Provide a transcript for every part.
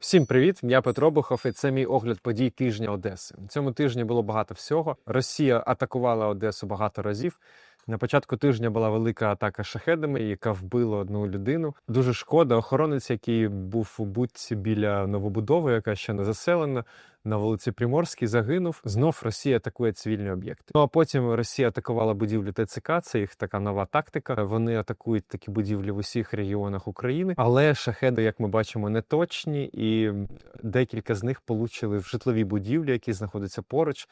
Всім привіт! Я Петро Бухов, і це мій огляд подій тижня Одеси. Цьому тижні було багато всього. Росія атакувала Одесу багато разів. На початку тижня була велика атака шахедами, яка вбила одну людину. Дуже шкода. Охоронець, який був у будці біля новобудови, яка ще не заселена. На вулиці Приморській загинув. Знов Росія атакує цивільні об'єкти. Ну а потім Росія атакувала будівлю ТЦК. Це їх така нова тактика. Вони атакують такі будівлі в усіх регіонах України. Але шахеди, як ми бачимо, не точні, і декілька з них получили в житлові будівлі, які знаходяться поруч.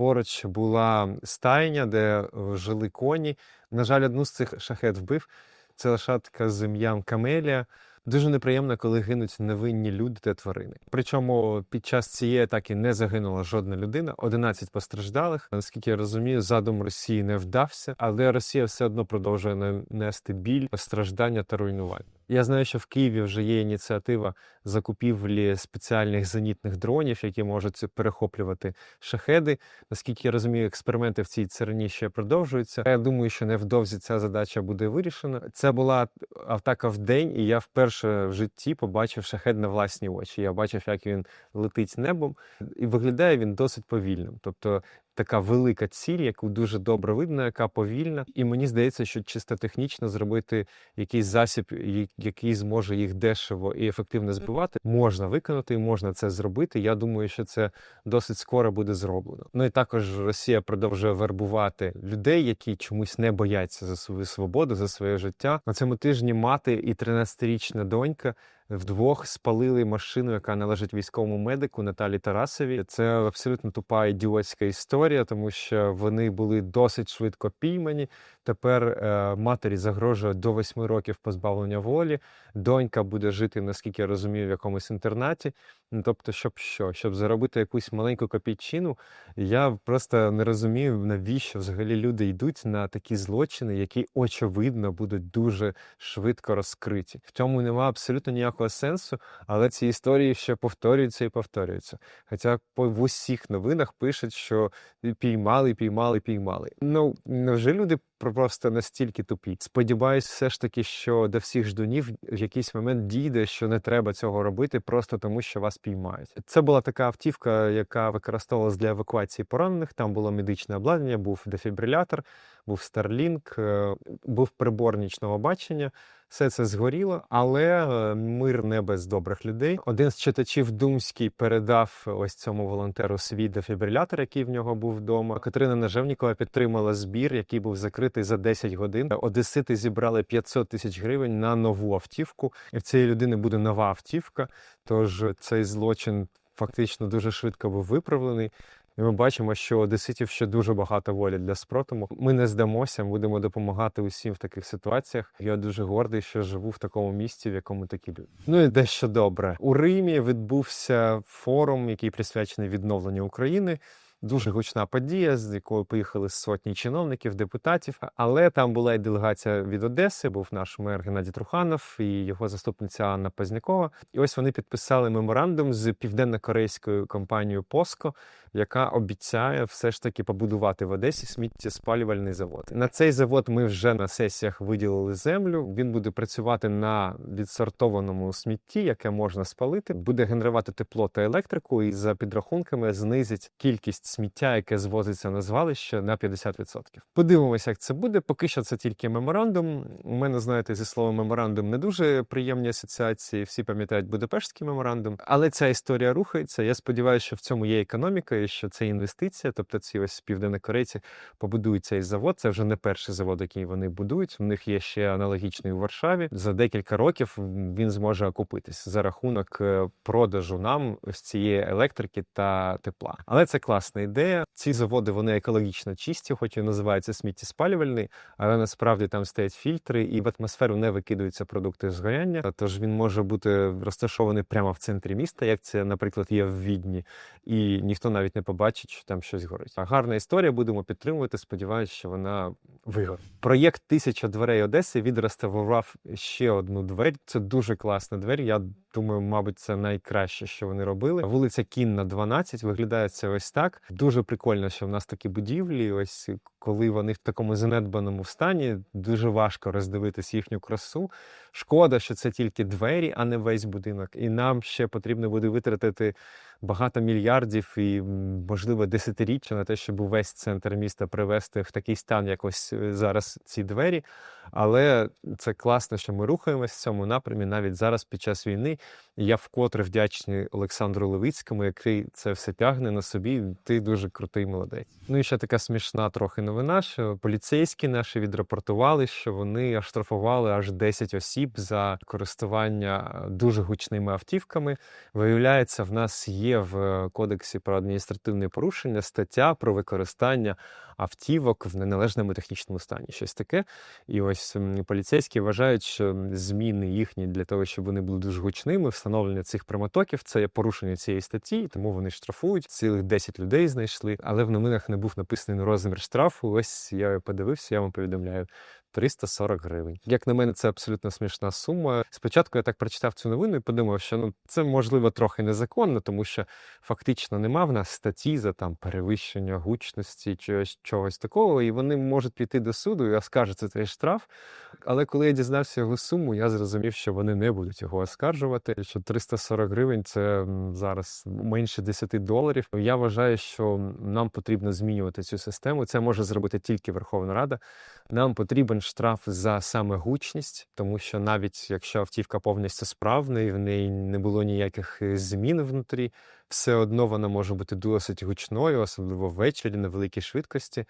Поруч була стайня, де е, жили коні. На жаль, одну з цих шахет вбив. Це лошадка з ім'ям Камелія. Дуже неприємно, коли гинуть невинні люди та тварини. Причому під час цієї атаки не загинула жодна людина, 11 постраждалих. Наскільки я розумію, задум Росії не вдався, але Росія все одно продовжує на- нести біль, страждання та руйнування. Я знаю, що в Києві вже є ініціатива закупівлі спеціальних зенітних дронів, які можуть перехоплювати шахеди. Наскільки я розумію, експерименти в цій царині ще продовжуються. Я думаю, що невдовзі ця задача буде вирішена. Це була атака в день, і я вперше в житті побачив шахет на власні очі. Я бачив, як він летить небом, і виглядає він досить повільним. Тобто така велика ціль, яку дуже добре видно, яка повільна. І мені здається, що чисто технічно зробити якийсь засіб, який зможе їх дешево і ефективно збивати, можна виконати, можна це зробити. Я думаю, що це досить скоро буде зроблено. Ну і також Росія продовжує вербувати людей, які чомусь не бояться за свою свободу, за своє життя. На цьому тижні мати і 13-річна донька. Вдвох спалили машину, яка належить військовому медику Наталі Тарасові. Це абсолютно тупа ідіотська історія, тому що вони були досить швидко піймані. Тепер е, матері загрожує до восьми років позбавлення волі. Донька буде жити, наскільки я розумію, в якомусь інтернаті. Ну, тобто, щоб що? Щоб заробити якусь маленьку копійчину, я просто не розумію, навіщо взагалі люди йдуть на такі злочини, які очевидно будуть дуже швидко розкриті. В цьому немає абсолютно ніякого сенсу, але ці історії ще повторюються і повторюються. Хоча в усіх новинах пишуть, що піймали, піймали, піймали. Ну невже люди просто настільки тупі? Сподіваюсь, все ж таки, що до всіх ждунів в якийсь момент дійде, що не треба цього робити, просто тому що вас піймають. Це була така автівка, яка використовувалась для евакуації поранених. Там було медичне обладнання, був дефібрилятор, був Starlink, е, був прибор нічного бачення. Все це згоріло, але е, мир не без добрих людей. Один з читачів Думський передав ось цьому волонтеру свій дефібрилятор, який в нього був вдома. Катерина Нажевнікова підтримала збір, який був закритий за 10 годин. Одесити зібрали 500 тисяч гривень на нову автівку. І в цієї людини буде нова автівка. Тож цей злочин фактично дуже швидко був виправлений. І ми бачимо, що одеситів ще дуже багато волі для спротиву. Ми не здамося, будемо допомагати усім в таких ситуаціях. Я дуже гордий, що живу в такому місті, в якому такі люди. Ну і дещо добре. У Римі відбувся форум, який присвячений відновленню України. Дуже гучна подія, з якою поїхали сотні чиновників, депутатів. Але там була і делегація від Одеси, був наш мер Геннадій Труханов і його заступниця Анна Пазнякова. І ось вони підписали меморандум з південно-корейською компанією Поско, яка обіцяє все ж таки побудувати в Одесі сміттєспалювальний завод. На цей завод ми вже на сесіях виділили землю. Він буде працювати на відсортованому смітті, яке можна спалити, буде генерувати тепло та електрику, і за підрахунками знизить кількість сміття, яке звозиться на звалище, на 50%. Подивимося, як це буде. Поки що це тільки меморандум. У мене, знаєте, зі словом меморандум не дуже приємні асоціації. Всі пам'ятають Будапештський меморандум, але ця історія рухається. Я сподіваюся, що в цьому є економіка, і що це інвестиція. Тобто, ці ось південнокорейці побудують цей завод. Це вже не перший завод, який вони будують. У них є ще аналогічний у Варшаві. За декілька років він зможе окупитись за рахунок е, продажу нам ось цієї електрики та тепла. Але це класна ідея. Ці заводи вони екологічно чисті, хоч і називаються сміттєспалювальний, але насправді там стоять фільтри, і в атмосферу не викидаються продукти згоряння. Тож він може бути розташований прямо в центрі міста, як це, наприклад, є в Відні, і ніхто навіть не побачить, що там щось горить. Гарна історія, будемо підтримувати. Сподіваюся, що вона вигорить. Проєкт Тисяча дверей Одеси відреставрував ще одну двері. Це дуже класна двері. Я думаю, мабуть, це найкраще, що вони робили. Вулиця Кінна, 12, виглядає це ось так. Дуже прикольно, що в нас такі будівлі. Ось коли вони в такому занедбаному стані, дуже важко роздивитись їхню красу. Шкода, що це тільки двері, а не весь будинок. І нам ще потрібно буде витратити багато мільярдів і, можливо, десятиріччя на те, щоб увесь центр міста привести в такий стан, як ось е, зараз ці двері. Але це класно, що ми рухаємось в цьому напрямі навіть зараз під час війни. Я вкотре вдячний Олександру Левицькому, який це все тягне на собі. Ти дуже крутий молодець. Ну і ще така смішна трохи новина, що поліцейські наші відрапортували, що вони оштрафували аж 10 осіб за користування дуже гучними автівками. Виявляється, в нас є в кодексі про адміністративне порушення стаття про використання автівок в неналежному технічному стані. Щось таке. І ось м, поліцейські вважають, що зміни їхні для того, щоб вони були дуже гучними, встановлення цих прямотоків це порушення цієї статті, тому вони штрафують. Цілих 10 людей знайшли, але в новинах не був написаний розмір штрафу. Ось я подивився, я вам повідомляю. 340 гривень. Як на мене, це абсолютно смішна сума. Спочатку я так прочитав цю новину і подумав, що ну це можливо трохи незаконно, тому що фактично нема в нас статті за там перевищення гучності чи ось чогось такого, і вони можуть піти до суду і оскаржити цей штраф. Але коли я дізнався його суму, я зрозумів, що вони не будуть його оскаржувати. Що 340 гривень це зараз менше 10 доларів. Я вважаю, що нам потрібно змінювати цю систему. Це може зробити тільки Верховна Рада. Нам потрібен штраф за саме гучність, тому що навіть якщо автівка повністю справна і в неї не було ніяких е, змін внутрі, все одно вона може бути досить гучною, особливо ввечері на великій швидкості.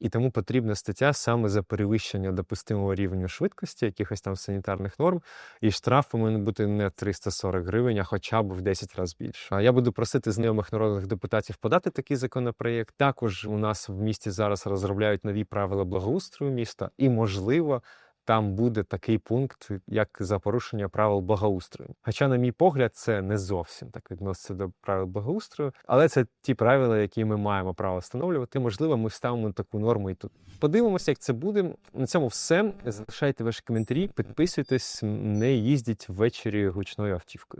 І тому потрібна стаття саме за перевищення допустимого рівня швидкості, якихось там санітарних норм, і штраф повинен бути не 340 гривень, а хоча б в 10 разів більше. Я буду просити знайомих народних депутатів подати такий законопроєкт. Також у нас в місті зараз розробляють нові правила благоустрою міста, і можливо. Там буде такий пункт, як за порушення правил благоустрою. Хоча, на мій погляд, це не зовсім так відноситься до правил благоустрою, але це ті правила, які ми маємо право встановлювати. Можливо, ми вставимо таку норму і тут. Подивимося, як це буде. На цьому все. Залишайте ваші коментарі, підписуйтесь, не їздіть ввечері гучною автівкою.